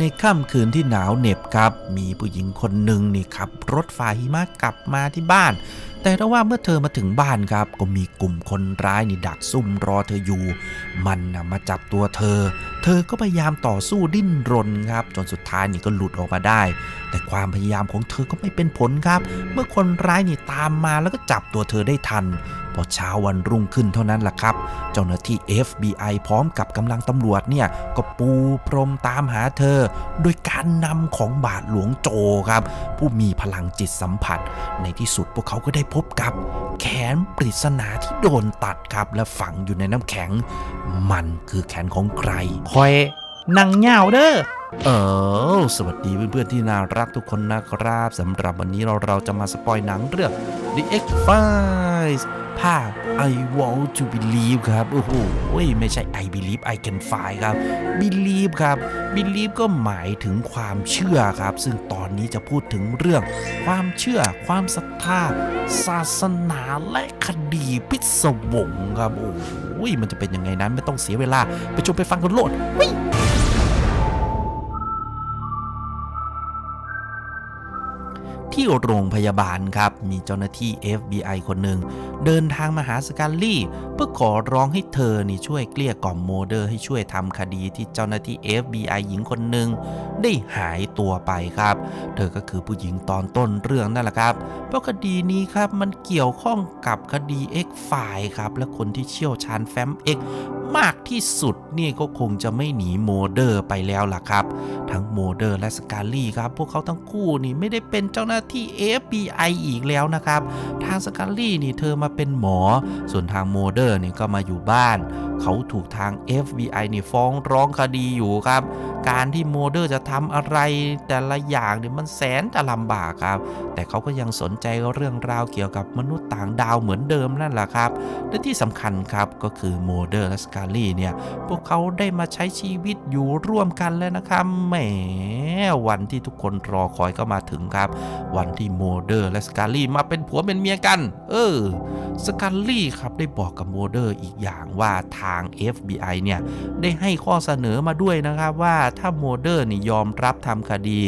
ในค่ำคืนที่หนาวเหน็บครับ มีผู้หญิงคนหนึ่งนี่ขับ รถฝ่าหิมะกลับมาที่บ้าน แต่ถ้าว่าเมื่อเธอมาถึงบ้านครับ ก็มีกลุ่มคนร้ายนี่ดักซุ่มรอเธออยู่ มันนะมาจับตัวเธอ เธอก็พยายามต่อสู้ดิ้นรนครับ จนสุดท้ายนี่ก็หลุดออกมาได้ แต่ความพยายามของเธอก็ไม่เป็นผลครับ เมื่อคนร้ายนี่ตามมาแล้วก็จับตัวเธอได้ทัน พอเช้าวันรุ่งขึ้นเท่านั้นแหละครับ เจ้าหน้าที่ FBI พร้อมกับกำลังตำรวจเนี่ย ก็ปูพรมตามหาเธอ โดยการนำของบาทหลวงโจครับ ผู้มีพลังจิตสัมผัส ในที่สุดพวกเขาก็ได้พบกับ แขนปริศนาที่โดนตัดครับและฝังอยู่ในน้ำแข็ง มันคือแขนของใครคอยนั่งเหงาเด้อ เออสวัสดีเพื่อนๆที่น่ารักทุกคนนะครับสำหรับวันนี้เราเราจะมาสปอยหนังเรื่อง The X Files ภาค I Want to Believe ครับ โอ้โห ไม่ใช่ I Believe I Can Fly ครับ Believe ครับ Believe ก็หมายถึงความเชื่อครับ ซึ่งตอนนี้จะพูดถึงเรื่อง ความเชื่อ ความศรัทธา ศาสนาและคดีพิศวงครับ โอ้ยมันจะเป็นยังไงนั้นไม่ต้องเสียเวลา ไปชมไปฟังกันโลด ที่โรงพยาบาลครับ มีเจ้าหน้าที่ FBI คนหนึ่ง เดินทางมาหาสกาลลี่ เพื่อขอร้องให้เธอนี่ช่วยเกลี้ยกล่อมโมเดอร์ให้ช่วยทำคดีที่เจ้าหน้าที่ FBI หญิงคนหนึ่งได้หายตัวไปครับ เธอก็คือผู้หญิงตอนต้นเรื่องนั่นแหละครับ เพราะคดีนี้ครับมันเกี่ยวข้องกับคดี X ฝ่ายครับและคนที่เชี่ยวชาญแฟ้ม X มากที่สุดนี่ก็คงจะไม่หนีโมเดอร์ไปแล้วล่ะครับ ทั้งโมเดอร์และสกาลี่ครับ พวกเขาทั้งคู่นี่ไม่ได้เป็นเจ้าหน้าที่ FBI อีกแล้วนะครับ ทางสกาลี่นี่เธอมาเป็นหมอ ส่วนทางโมเดอร์นี่ก็มาอยู่บ้าน เขาถูกทาง FBI นี่ฟ้องร้องคดีอยู่ครับ การที่โมเดอร์จะทำอะไรแต่ละอย่างเนี่ยมันแสนจะลำบากครับ แต่เขาก็ยังสนใจเรื่องราวเกี่ยวกับมนุษย์ต่างดาวเหมือนเดิมนั่นแหละครับ และที่สำคัญครับก็คือโมเดอร์และสกาลี่เนี่ย พวกเขาได้มาใช้ชีวิตอยู่ร่วมกันแล้วนะครับแหมวันที่ทุกคนรอคอยก็มาถึงครับ วันที่โมเดอร์และสกาลี่มาเป็นผัวเป็นเมียกัน เออสกาลี่ครับได้บอกกับโมเดอร์อีกอย่างว่าทาง FBI เนี่ยได้ให้ข้อเสนอมาด้วยนะครับว่าถ้าโมเดอร์นี่ยอมรับทำคดี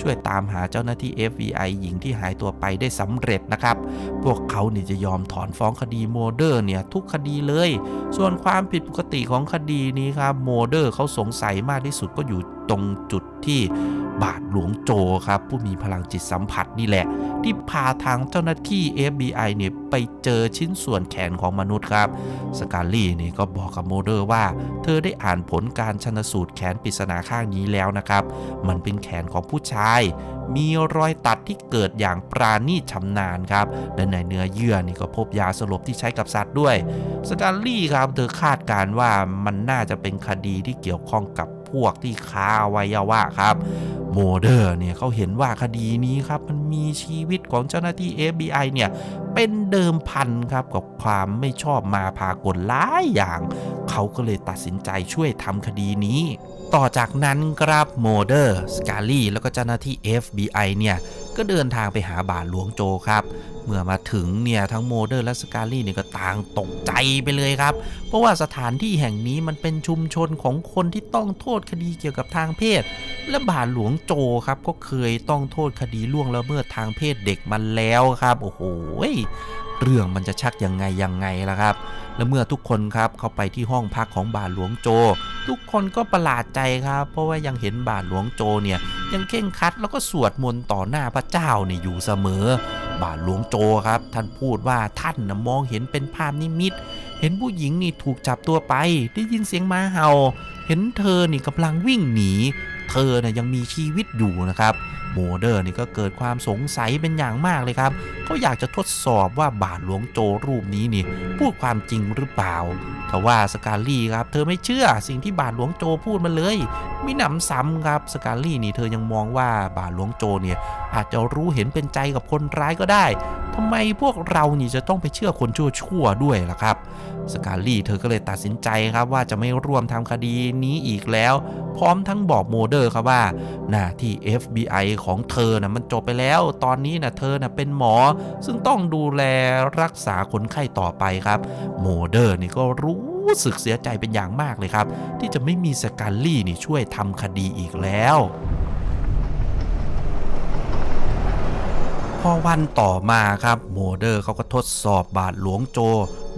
ช่วยตามหาเจ้าหน้าที่ FBI หญิงที่หายตัวไปได้สำเร็จนะครับ พวกเขานี่จะยอมถอนฟ้องคดีโมเดอร์เนี่ยทุกคดีเลย ส่วนความผิดปกติของคดีนี้ครับโมเดอร์เขาสงสัยมากที่สุดก็อยู่ตรงจุดที่ บาทหลวงโจครับ ผู้มีพลังจิตสัมผัสนี่แหละ ที่พาทางเจ้าหน้าที่ FBI เนี่ยไปเจอชิ้นส่วนแขนของมนุษย์ครับ สกาลี่นี่ก็บอกกับโมเดอร์ว่า เธอได้อ่านผลการชนสูตรแขนปริศนาข้างนี้แล้วนะครับ มันเป็นแขนของผู้ชาย มีรอยตัดที่เกิดอย่างปราณีตชำนาญครับ และในเนื้อเยื่อนี่ก็พบยาสลบที่ใช้กับสัตว์ด้วย สกาลี่ครับ เธอคาดการณ์ว่ามันน่าจะเป็นคดีที่เกี่ยวข้องกับพวกที่ค้าอวัยวะครับ โมเดอร์เนี่ยเขาเห็นว่าคดีนี้ครับมันมีชีวิตของเจ้าหน้าที่ FBI เนี่ยเป็นเดิมพันครับกับความไม่ชอบมาพากลหลายอย่าง เขาก็เลยตัดสินใจช่วยทำคดีนี้ ต่อจากนั้นครับโมเดอร์สกาลี่แล้วก็เจ้าหน้าที่ FBI เนี่ย ก็เดินทางไปหาบาทหลวงโจครับ เมื่อมาถึงเนี่ย ทั้งโมเดอร์และสกาลี่เนี่ยก็ต่างตกใจไปเลยครับ เพราะว่าสถานที่แห่งนี้มันเป็นชุมชนของคนที่ต้องโทษคดีเกี่ยวกับทางเพศ และบาทหลวงโจครับก็เคยต้องโทษคดีล่วงละเมิดทางเพศเด็กมาแล้วครับ โอ้โห เรื่องมันจะชักยังไงยังไงล่ะครับ และเมื่อทุกคนครับเข้าไปที่ห้องพักของบาทหลวงโจ ทุกคนก็ประหลาดใจครับ เพราะว่ายังเห็นบาทหลวงโจเนี่ยยังเข่งคัดแล้วก็สวดมนต์ต่อหน้าพระเจ้าเนี่ยอยู่เสมอ บาทหลวงโจครับ ท่านพูดว่าท่านนะมองเห็นเป็นภาพนิมิต เห็นผู้หญิงนี่ถูกจับตัวไปได้ยินเสียงมาเห่า เห็นเธอนี่กำลังวิ่งหนี เธอน่ยยังมีชีวิตอยู่นะครับโมเดอร์นี่ก็เกิดความสงสัยเป็นอย่างมากเลยครับ เขาอยากจะทดสอบว่าบาทหลวงโจรูปนี้นี่พูดความจริงหรือเปล่าแต่ว่าสกาลี่ครับ เธอไม่เชื่อสิ่งที่บาทหลวงโจพูดมาเลยมิหนำซ้ำครับสกาลี่นี่เธอยังมองว่าบาทหลวงโจเนี่ยอาจจะรู้เห็นเป็นใจกับคนร้ายก็ได้ทำไมพวกเรานี่จะต้องไปเชื่อคนชั่วๆด้วยล่ะครับสกาลี่เธอก็เลยตัดสินใจครับว่าจะไม่ร่วมทำคดีนี้อีกแล้ว พร้อมทั้งบอกโมเดอร์ครับว่าหน้าที่ FBI ของเธอนะมันจบไปแล้ว ตอนนี้นะเธอนะเป็นหมอซึ่งต้องดูแลรักษาคนไข้ต่อไปครับ โมเดอร์นี่ก็รู้สึกเสียใจเป็นอย่างมากเลยครับ ที่จะไม่มีสการลี่นี่ช่วยทำคดีอีกแล้ว พอวันต่อมาครับโมเดอร์เขาก็ทดสอบบาทหลวงโจ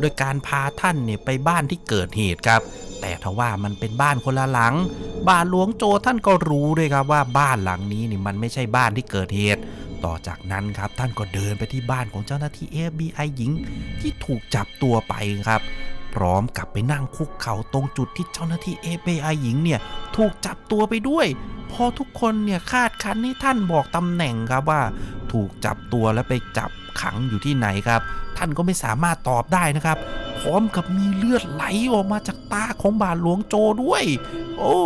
โดยการพาท่านเนี่ยไปบ้านที่เกิดเหตุครับแต่ทว่ามันเป็นบ้านคนละหลังบาทหลวงโจท่านก็รู้ด้วยครับว่าบ้านหลังนี้นี่มันไม่ใช่บ้านที่เกิดเหตุ ต่อจากนั้นครับท่านก็เดินไปที่บ้านของเจ้าหน้าที่ FBI หญิง ที่ถูกจับตัวไปครับ พร้อมกับไปนั่งคุกเข่าตรงจุดที่เจ้าหน้าที่ FBI หญิงเนี่ยถูกจับตัวไปด้วย พอทุกคนเนี่ยคาดคันให้ท่านบอกตำแหน่งครับว่า ถูกจับตัวและไปจับขังอยู่ที่ไหนครับ ท่านก็ไม่สามารถตอบได้นะครับ พร้อมกับมีเลือดไหลออกมาจากตาของบาทหลวงโจด้วย โอ้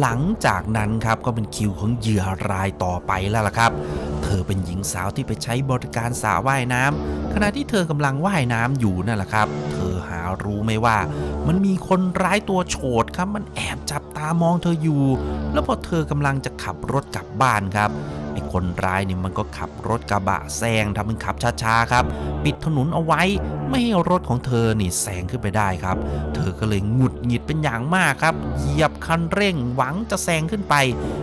หลังจากนั้นครับก็เป็นคิวของเหยื่อรายต่อไปแล้วล่ะครับ เธอเป็นหญิงสาวที่ไปใช้บริการสระว่ายน้ำขณะที่เธอกำลังว่ายน้ำอยู่นั่นแหละครับ เธอหารู้ไหมว่า มันมีคนร้ายตัวโฉดครับ มันแอบจับตามองเธออยู่ แล้วพอเธอกำลังจะขับรถกลับบ้านครับ คนร้ายเนี่ยมันก็ขับรถกระบะแซงทำเป็นขับช้าๆครับ ปิดถนนเอาไว้ไม่ให้รถของเธอนี่แซงขึ้นไปได้ครับ เธอก็เลยหงุดหงิดเป็นอย่างมากครับ เหยียบคันเร่งหวังจะแซงขึ้นไป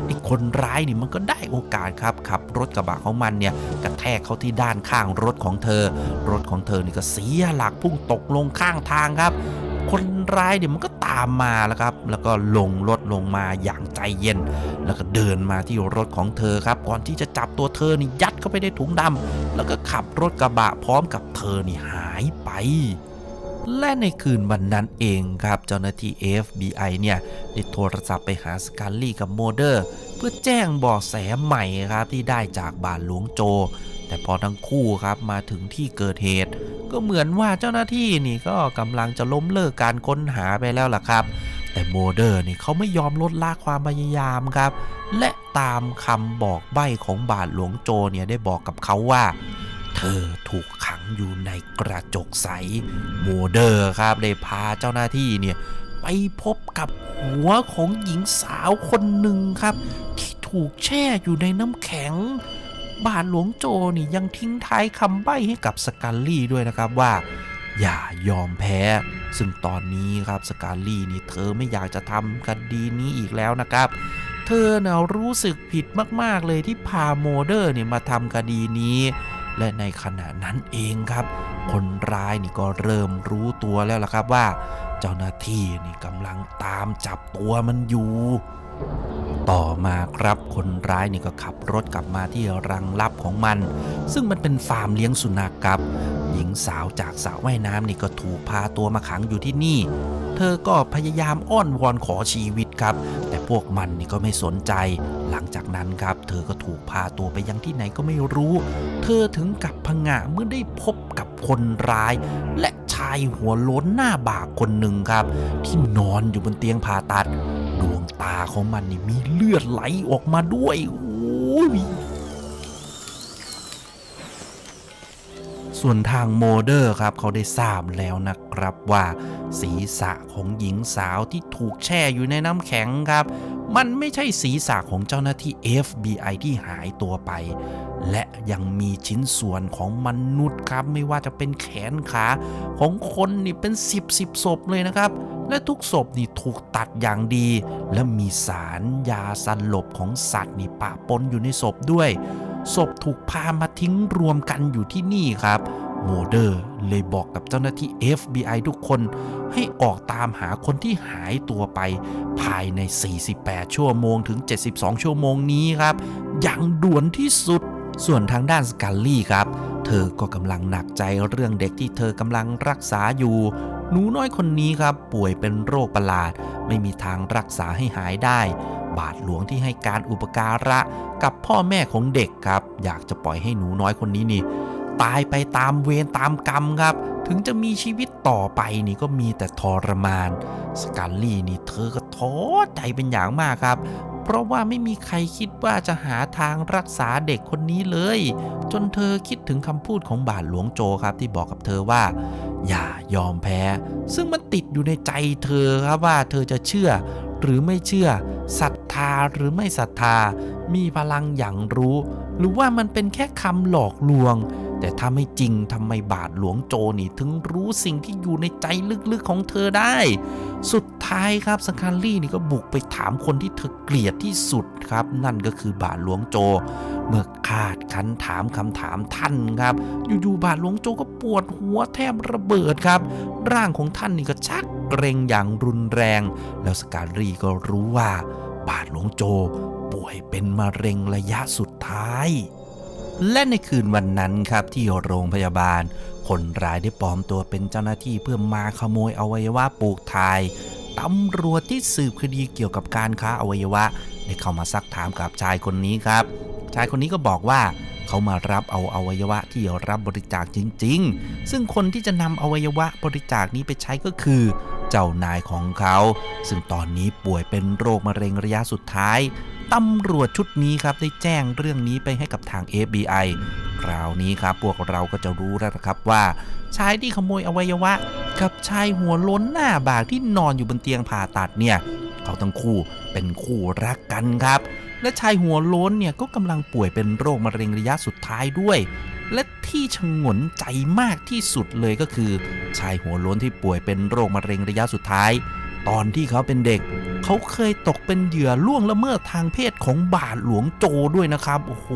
ไอ้คนร้ายนี่มันก็ได้โอกาสครับขับรถกระบะของมันเนี่ยกระแทกเข้าที่ด้านข้างรถของเธอ รถของเธอนี่ก็เสียหลักพุ่งตกลงข้างทางครับ คนร้ายเนี่ยมันก็ตามมาแล้วครับ แล้วก็ลงรถลงมาอย่างใจเย็น แล้วก็เดินมาที่รถของเธอครับ ก่อนที่จะจับตัวเธอนี่ยัดเข้าไปในถุงดำแล้วก็ขับรถกระบะพร้อมกับเธอนี่หายไปและในคืนวันนั้นเองครับเจ้าหน้าที่ FBI เนี่ยได้โทรศัพท์ไปหาสการลี่กับโมเดอร์ เพื่อแจ้งเบาะแสใหม่ครับที่ได้จากบาทหลวงโจ แต่พอทั้งคู่ครับมาถึงที่เกิดเหตุ ก็เหมือนว่าเจ้าหน้าที่นี่ก็กำลังจะล้มเลิกการค้นหาไปแล้วล่ะครับ แต่โมเดอร์นี่เขาไม่ยอมลดละความพยายามครับ และตามคำบอกใบ้ของบาทหลวงโจเนี่ยได้บอกกับเขาว่า เธอถูกขังอยู่ในกระจกใส โมเดอร์ครับได้พาเจ้าหน้าที่เนี่ยไปพบกับหัวของหญิงสาวคนหนึ่งครับ ที่ถูกแช่อยู่ในน้ำแข็ง บาทหลวงโจนี่ยังทิ้งท้ายคำใบ้ให้กับสการลี่ด้วยนะครับว่า อย่ายอมแพ้ ซึ่งตอนนี้ครับสการลี่นี่เธอไม่อยากจะทำคดีนี้อีกแล้วนะครับ เธอเน่ะรู้สึกผิดมากๆเลยที่พาโมเดอร์เนี่ยมาทำคดีนี้ และในขณะนั้นเองครับ คนร้ายนี่ก็เริ่มรู้ตัวแล้วล่ะครับว่า เจ้าหน้าที่นี่กำลังตามจับตัวมันอยู่ ต่อมาครับคนร้ายนี่ก็ขับรถกลับมาที่รังลับของมัน ซึ่งมันเป็นฟาร์มเลี้ยงสุนัขครับ หญิงสาวจากสระว่ายน้ำนี่ก็ถูกพาตัวมาขังอยู่ที่นี่ เธอก็พยายามอ้อนวอนขอชีวิตครับ แต่พวกมันนี่ก็ไม่สนใจ หลังจากนั้นครับ เธอก็ถูกพาตัวไปยังที่ไหนก็ไม่รู้ เธอถึงกับพงะเมื่อได้พบกับคนร้าย และชายหัวโล้นหน้าบากคนหนึ่งครับ ที่นอนอยู่บนเตียงผ่าตัด ตาของมันนี่มีเลือดไหลออกมาด้วยโอ้ยส่วนทางโมเดอร์ครับเขาได้ทราบแล้วนะครับว่าศีรษะของหญิงสาวที่ถูกแช่อยู่ในน้ำแข็งครับ มันไม่ใช่ศีรษะของเจ้าหน้าที่ FBI ที่หายตัวไป และยังมีชิ้นส่วนของมนุษย์ครับ ไม่ว่าจะเป็นแขนขาของคนนี่เป็น 10 10ศพเลยนะครับ และทุกศพนี่ถูกตัดอย่างดี และมีสารยาสลบของสัตว์นี่ปะปนอยู่ในศพด้วย ศพถูกพามาทิ้งรวมกันอยู่ที่นี่ครับโมเดอร์เลยบอกกับเจ้าหน้าที่ FBI ทุกคนให้ออกตามหาคนที่หายตัวไป ภายใน 48 ชั่วโมงถึง 72 ชั่วโมงนี้ครับ อย่างด่วนที่สุด ส่วนทางด้านสกัลลี่ครับ เธอก็กำลังหนักใจเรื่องเด็กที่เธอกำลังรักษาอยู่ หนูน้อยคนนี้ครับ ป่วยเป็นโรคประหลาด ไม่มีทางรักษาให้หายได้ บาทหลวงที่ให้การอุปการะกับพ่อแม่ของเด็กครับ อยากจะปล่อยให้หนูน้อยคนนี้นี่ ตายไปตามเวรตามกรรมครับ ถึงจะมีชีวิตต่อไปนี่ก็มีแต่ทรมาน สกัลลี่นี่เธอก็ท้อใจเป็นอย่างมากครับ เพราะว่าไม่มีใครคิดว่าจะหาทางรักษาเด็กคนนี้เลย จนเธอคิดถึงคำพูดของบาทหลวงโจครับที่บอกกับเธอว่า อย่ายอมแพ้ ซึ่งมันติดอยู่ในใจเธอครับว่าเธอจะเชื่อหรือไม่เชื่อศรัทธาหรือไม่ศรัทธา มีพลังอย่างรู้ หรือว่ามันเป็นแค่คำหลอกลวง แต่ถ้าไม่จริงทำไมบาทหลวงโจนี่ถึงรู้สิ่งที่อยู่ในใจลึกๆของเธอได้ สุด ท้ายครับสคาลี่นี่ก็บุกไปถามคนที่เธอเกลียดที่สุดครับ นั่นก็คือบาทหลวงโจ เมื่อคาดคันถามคำถามท่านครับ อยู่ๆบาทหลวงโจก็ปวดหัวแทบระเบิดครับ ร่างของท่านนี่ก็ชักเกรงอย่างรุนแรง แล้วสการีก็รู้ว่า บาทหลวงโจป่วยเป็นมะเร็งระยะสุดท้าย และในคืนวันนั้นครับที่โรงพยาบาลคนร้ายได้ปลอมตัวเป็นเจ้าหน้าที่เพื่อมาขโมยอวัยวะปลูกถ่าย ตำรวจที่สืบคดีเกี่ยวกับการค้าอวัยวะ ได้เข้ามาซักถามกับชายคนนี้ครับ ชายคนนี้ก็บอกว่าเขามารับเอาอวัยวะที่รับบริจาคจริง ๆ ซึ่งคนที่จะนำอวัยวะบริจาคนี้ไปใช้ก็คือ เจ้านายของเขา ซึ่งตอนนี้ป่วยเป็นโรคมะเร็งระยะสุดท้ายตำรวจชุดนี้ครับได้แจ้งเรื่องนี้ไปให้กับทาง FBI คราวนี้ครับพวกเราก็จะรู้แล้วนะครับว่าชายที่ขโมยอวัยวะ กับชายหัวล้นหน้าบากที่นอนอยู่บนเตียงผ่าตัดเนี่ย เขาทั้งคู่เป็นคู่รักกันครับ และชายหัวโล้นเนี่ยก็กำลังป่วยเป็นโรคมะเร็งระยะสุดท้ายด้วย และที่ชงนใจมากที่สุดเลยก็คือ ชายหัวโล้นที่ป่วยเป็นโรคมะเร็งระยะสุดท้าย ตอนที่เขาเป็นเด็ก เขาเคยตกเป็นเหยื่อล่วงละเมิดทางเพศของบาทหลวงโจด้วยนะครับโอ้โห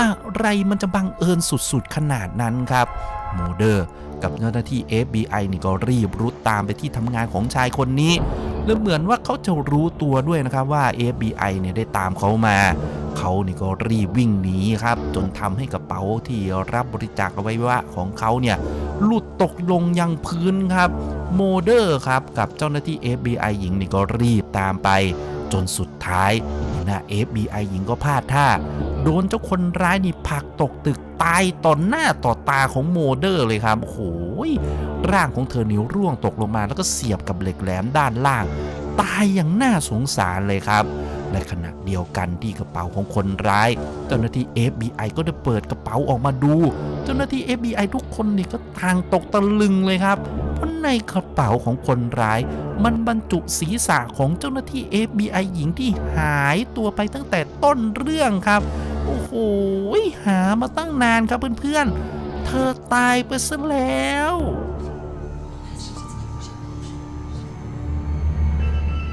อะไรมันจะบังเอิญสุดๆขนาดนั้นครับ โมเดอร์ กับเจ้าหน้าที่ FBI นี่ก็รีบรุดตามไปที่ทำงานของชายคนนี้ และเหมือนว่าเขาจะรู้ตัวด้วยนะครับว่า FBI เนี่ยได้ตามเขามา เขานี่ก็รีบวิ่งหนีครับ จนทำให้กระเป๋าที่รับบริจาคอวัยวะของเขาเนี่ยหลุดตกลงยังพื้นครับโมเดอร์ครับกับเจ้าหน้าที่ FBI หญิงนี่ก็รีบตามไป จนสุดท้ายหัวหน้า FBI หญิงก็พลาดท่า โดนเจ้าคนร้ายนี่ผักตกตึกตายต่อหน้าต่อตาของโมเดอร์เลยครับโอ้โหร่างของเธอนิ้วร่วงตกลงมาแล้วก็เสียบกับเหล็กแหลมด้านล่าง ตายอย่างน่าสงสารเลยครับในขณะเดียวกันที่กระเป๋าของคนร้าย เจ้าหน้าที่ FBI ก็ได้เปิดกระเป๋าออกมาดู เจ้าหน้าที่ FBI ทุกคนนี่ก็ต่างตกตะลึงเลยครับเพราะในกระเป๋าของคนร้าย มันบรรจุศีรษะของเจ้าหน้าที่ FBI หญิงที่หายตัวไปตั้งแต่ต้นเรื่องครับ โอ้โหหามาตั้งนานครับเพื่อนๆ เธอตายไปซะแล้ว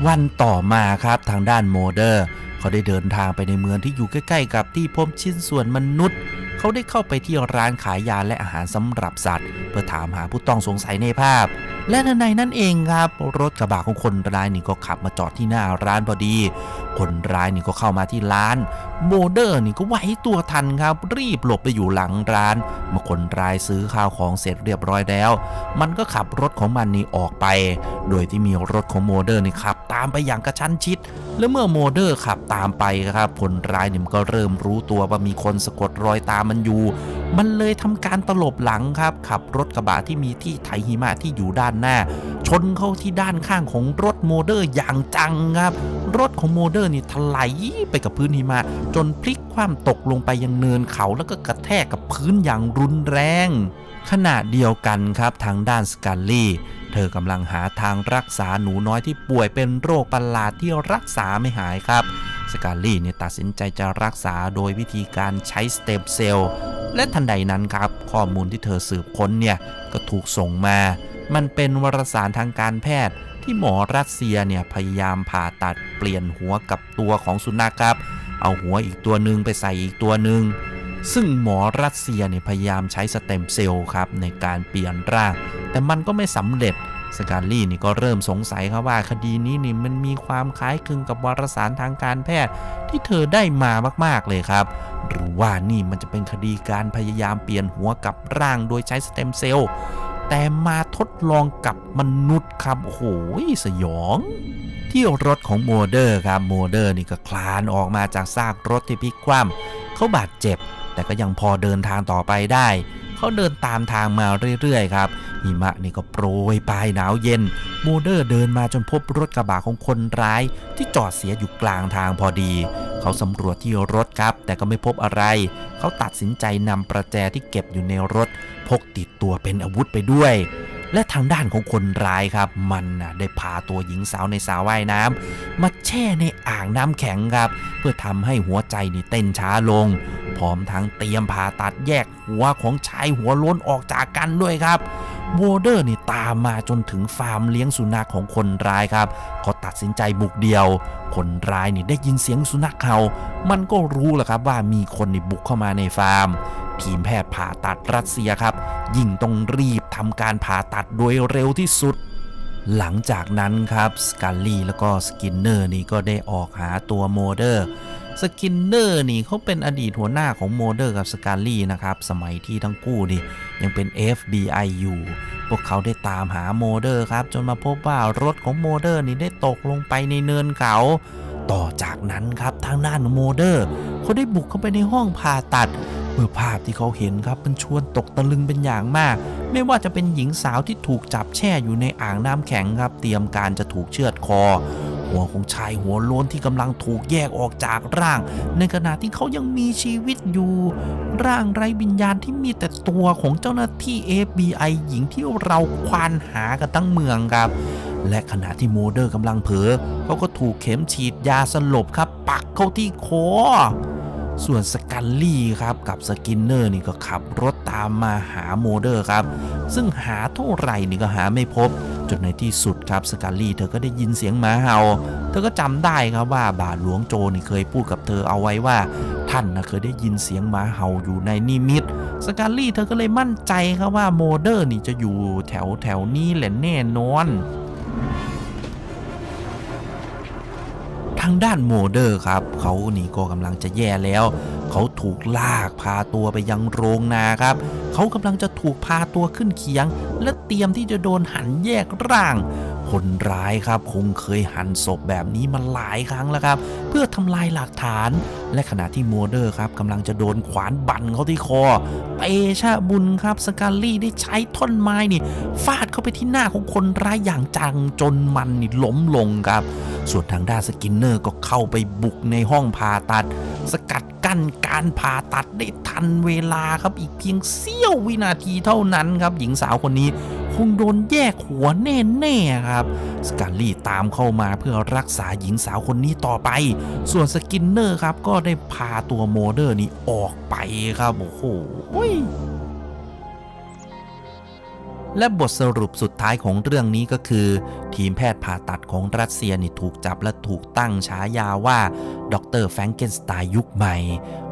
วันต่อมาครับทางด้านโมเดอร์เขาได้เดินทางไปในเมืองที่อยู่ใกล้ ๆ กับที่พบชิ้นส่วนมนุษย์ เขาได้เข้าไปที่ร้านขายยาและอาหารสำหรับสัตว์ เพื่อถามหาผู้ต้องสงสัยในภาพ และทันใดนั้นเองครับรถกระบะของคนร้ายนี่ก็ขับมาจอดที่หน้าร้านพอดี คนร้ายนี่ก็เข้ามาที่ร้านโมเดอร์นี่ก็ไหวตัวทันครับ รีบหลบไปอยู่หลังร้านเมื่อคนร้ายซื้อข้าวของเสร็จเรียบร้อยแล้ว มันก็ขับรถของมันนี่ออกไป โดยที่มีรถของโมเดอร์นี่ขับตามไปอย่างกระชั้นชิด และเมื่อโมเดอร์ขับตามไปครับคนร้ายนี่มันก็เริ่มรู้ตัวว่ามีคนสะกดรอยตามมันอยู่ มันเลยทำการตลบหลังครับ ขับรถกระบะที่มีที่ไถหิมะที่อยู่ด้านหน้า ชนเข้าที่ด้านข้างของรถโมเดอร์อย่างจังครับรถของโมเดอร์นี่ถลายไปกับพื้นหิมะ จนพลิกคว่ำตกลงไปยังเนินเขาแล้วก็กระแทกกับพื้นอย่างรุนแรง ขณะเดียวกันครับทางด้านสกัลลี่เธอกำลังหาทางรักษาหนูน้อยที่ป่วยเป็นโรคประหลาดที่รักษาไม่หายครับ สกาลี่เนี่ยตัดสินใจจะรักษาโดยวิธีการใช้สเต็มเซลล์และทันใดนั้นครับ ข้อมูลที่เธอสืบค้นเนี่ย ก็ถูกส่งมา มันเป็นวารสารทางการแพทย์ ที่หมอรัสเซียเนี่ย พยายามผ่าตัดเปลี่ยนหัวกับตัวของสุนัขครับ เอาหัวอีกตัวหนึ่งไปใส่อีกตัวหนึ่งซึ่งหมอรัสเซียเนี่ยพยายามใช้สเต็มเซลล์ครับในการเปลี่ยนร่าง แต่มันก็ไม่สำเร็จ สกาลี่นี่ก็เริ่มสงสัยครับว่าคดีนี้นี่มันมีความคล้ายคลึงกับวารสารทางการแพทย์ที่เธอได้มามาก ๆ เลยครับ หรือว่านี่มันจะเป็นคดีการพยายามเปลี่ยนหัวกับร่างโดยใช้สเต็มเซลล์แต่มาทดลองกับมนุษย์ครับโอ้โหสยอง ที่รถของโมเดอร์ครับโมเดอร์นี่ก็คลานออกมาจากซากรถที่พลิกคว่ำเขาบาดเจ็บ แต่ก็ยังพอเดินทางต่อไปได้ เขาเดินตามทางมาเรื่อยๆครับ หิมะนี่ก็โปรยปลายหนาวเย็น โมเดอร์เดินมาจนพบรถกระบะของคนร้าย ที่จอดเสียอยู่กลางทางพอดี เขาสำรวจที่รถครับ แต่ก็ไม่พบอะไร เขาตัดสินใจนำประแจที่เก็บอยู่ในรถ พกติดตัวเป็นอาวุธไปด้วย และทางด้านของคนร้ายครับ มันนะได้พาตัวหญิงสาวในสระว่ายน้ำมาแช่ในอ่างน้ำแข็งครับ เพื่อทำให้หัวใจนี่เต้นช้าลง พร้อมทั้งเตรียมผ่าตัดแยกหัวของชายหัวล้นออกจากกันด้วยครับ โวเดอร์นี่ตามมาจนถึงฟาร์มเลี้ยงสุนัขของคนร้ายครับเขาตัดสินใจบุกเดียว คนร้ายนี่ได้ยินเสียงสุนัขเห่า มันก็รู้แหละครับว่ามีคนนี่บุกเข้ามาในฟาร์ม ทีมแพทย์ผ่าตัดรัสเซียครับ ยิ่งต้องรีบทำการผ่าตัดโดยเร็วที่สุดหลังจากนั้นครับสกาลี่แล้วก็สกินเนอร์นี่ก็ได้ออกหาตัวโมเดอร์ สกินเนอร์นี่เขาเป็นอดีตหัวหน้าของโมเดอร์กับสกาลี่นะครับ สมัยที่ทั้งคู่นี่ยังเป็น FBI อยู่ พวกเขาได้ตามหาโมเดอร์ครับ จนมาพบว่ารถของโมเดอร์นี่ได้ตกลงไปในเนินเขา ต่อจากนั้นครับทางด้านโมเดอร์เขาได้บุกเข้าไปในห้องผ่าตัดเมื่อภาพที่เขาเห็นครับมันชวนตกตะลึงเป็นอย่างมาก ไม่ว่าจะเป็นหญิงสาวที่ถูกจับแช่อยู่ในอ่างน้ำแข็งครับ เตรียมการจะถูกเชือดคอ หัวของชายหัวโล้นที่กำลังถูกแยกออกจากร่าง ในขณะที่เขายังมีชีวิตอยู่ ร่างไร้วิญญาณที่มีแต่ตัวของเจ้าหน้าที่ FBI หญิงที่เราควานหากันทั้งเมืองครับ และขณะที่โมเดอร์กำลังเผลอเขาก็ถูกเข็มฉีดยาสลบครับ ปักเข้าที่คอส่วนสกันลี่ครับกับสกินเนอร์นี่ก็ขับรถตามมาหาโมเดอร์ครับ ซึ่งหาเท่าไหร่นี่ก็หาไม่พบ จนในที่สุดครับสกาลี่เธอก็ได้ยินเสียงหมาเห่า เธอก็จำได้ครับว่าบาทหลวงโจนี่เคยพูดกับเธอเอาไว้ว่า ท่านนะเคยได้ยินเสียงหมาเห่าอยู่ในนิมิตสกาลี่เธอก็เลยมั่นใจครับว่าโมเดอร์นี่จะอยู่แถวแถวนี้แหละแน่นอนางด้านโมเดอร์ครับเขานี่ก็กำลังจะแย่แล้ว เขาถูกลากพาตัวไปยังโรงนาครับ เขากำลังจะถูกพาตัวขึ้นเคียง และเตรียมที่จะโดนหั่นแยกร่าง คนร้ายครับคงเคยหั่นศพแบบนี้มาหลายครั้งแล้วครับ เพื่อทำลายหลักฐาน และขณะที่โมเดอร์ครับกำลังจะโดนขวานบั่นเขาที่คอเตชะบุญครับสกาลี่ได้ใช้ท่อนไม้นี่ฟาดเข้าไปที่หน้าของคนร้ายอย่างจังจนมันนี่ล้มลงครับ ส่วนทางด้านสกินเนอร์ก็เข้าไปบุกในห้องผ่าตัด สกัดกั้นการผ่าตัดได้ทันเวลาครับอีกเพียงเสี้ยววินาทีเท่านั้นครับหญิงสาวคนนี้คงโดนแยกหัวแน่ๆครับ สกาลี่ตามเข้ามาเพื่อรักษาหญิงสาวคนนี้ต่อไป ส่วนสกินเนอร์ครับก็ได้พาตัวโมเดอร์นี้ออกไปครับโอ้โห และบทสรุปสุดท้ายของเรื่องนี้ก็คือ ทีมแพทย์ผ่าตัดของรัสเซียนี่ถูกจับและถูกตั้งฉายาว่าดรแฟรงเกนสไตน์ยุคใหม่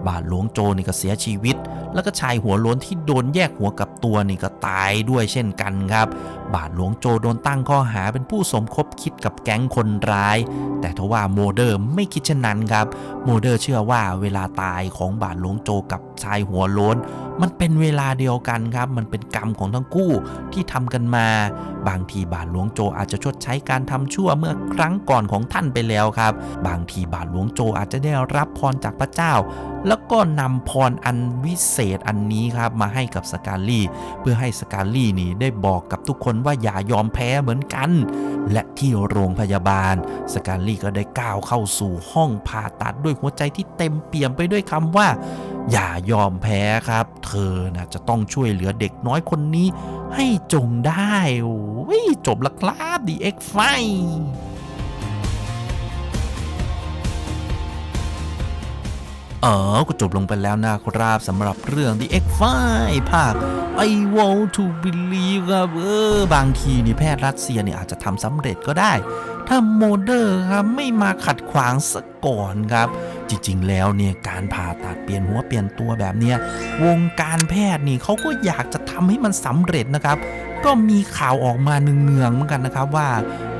บาทหลวงโจนี่ก็เสียชีวิต แล้วก็ชายหัวล้นที่โดนแยกหัวกับตัวนี่ก็ตายด้วยเช่นกันครับ บาทหลวงโจโดนตั้งข้อหาเป็นผู้สมคบคิดกับแก๊งคนร้าย แต่ทว่าโมเดอร์ไม่คิดเช่นนั้นครับ โมเดอร์เชื่อว่าเวลาตายของบาทหลวงโจกับ ชายหัวโล้น มันเป็นเวลาเดียวกันครับ มันเป็นกรรมของทั้งคู่ที่ทำกันมา บางทีบาทหลวงโจอาจจะชดใช้การทำชั่วเมื่อครั้งก่อนของท่านไปแล้วครับ บางทีบาทหลวงโจอาจจะได้รับพรจากพระเจ้า แล้วก็นำพรอันวิเศษอันนี้ครับมาให้กับสกาลี่ เพื่อให้สกาลี่นี่ได้บอกกับทุกคนว่าอย่ายอมแพ้เหมือนกัน และที่โรงพยาบาล สกาลี่ก็ได้ก้าวเข้าสู่ห้องผ่าตัดด้วยหัวใจที่เต็มเปี่ยมไปด้วยคำว่า อย่ายอมแพ้ครับ เธอนะจะต้องช่วยเหลือเด็กน้อยคนนี้ ให้จงได้โอ้ยจบละครับดีเอ็กไฟเออก็จบลงไปแล้วนะครับสำหรับเรื่อง The X f i ภาค I want to believe ครับเออบางทีนี่แพทย์รัสเซียเนี่ยอาจจะทำสำเร็จก็ได้ ถ้าโมเดอร์ครับไม่มาขัดขวางซะก่อนครับ จริงๆ แล้วเนี่ยการผ่าตัดเปลี่ยนหัวเปลี่ยนตัวแบบเนี้ยวงการแพทย์นี่เขาก็อยากจะทำให้มันสำเร็จนะครับ ก็มีข่าวออกมาเนืองๆเหมือนกันนะครับว่า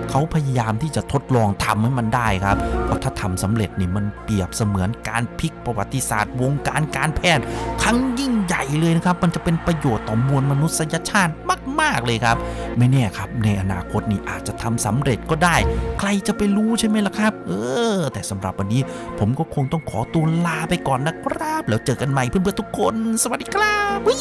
เขาพยายามที่จะทดลองทำให้มันได้ครับ เพราะถ้าทำสำเร็จนี่มันเปรียบเสมือนการพลิกประวัติศาสตร์ วงการการแพทย์ ครั้งยิ่งใหญ่เลยนะครับ มันจะเป็นประโยชน์ต่อมวลมนุษยชาติมาก ๆ เลยครับ ไม่แน่ครับในอนาคตนี่อาจจะทำสำเร็จก็ได้ ใครจะไปรู้ใช่ไหมล่ะครับ เออ แต่สำหรับวันนี้ผมก็คงต้องขอตัวลาไปก่อนนะครับ แล้วเจอกันใหม่เพื่อนๆทุกคน สวัสดีครับวิ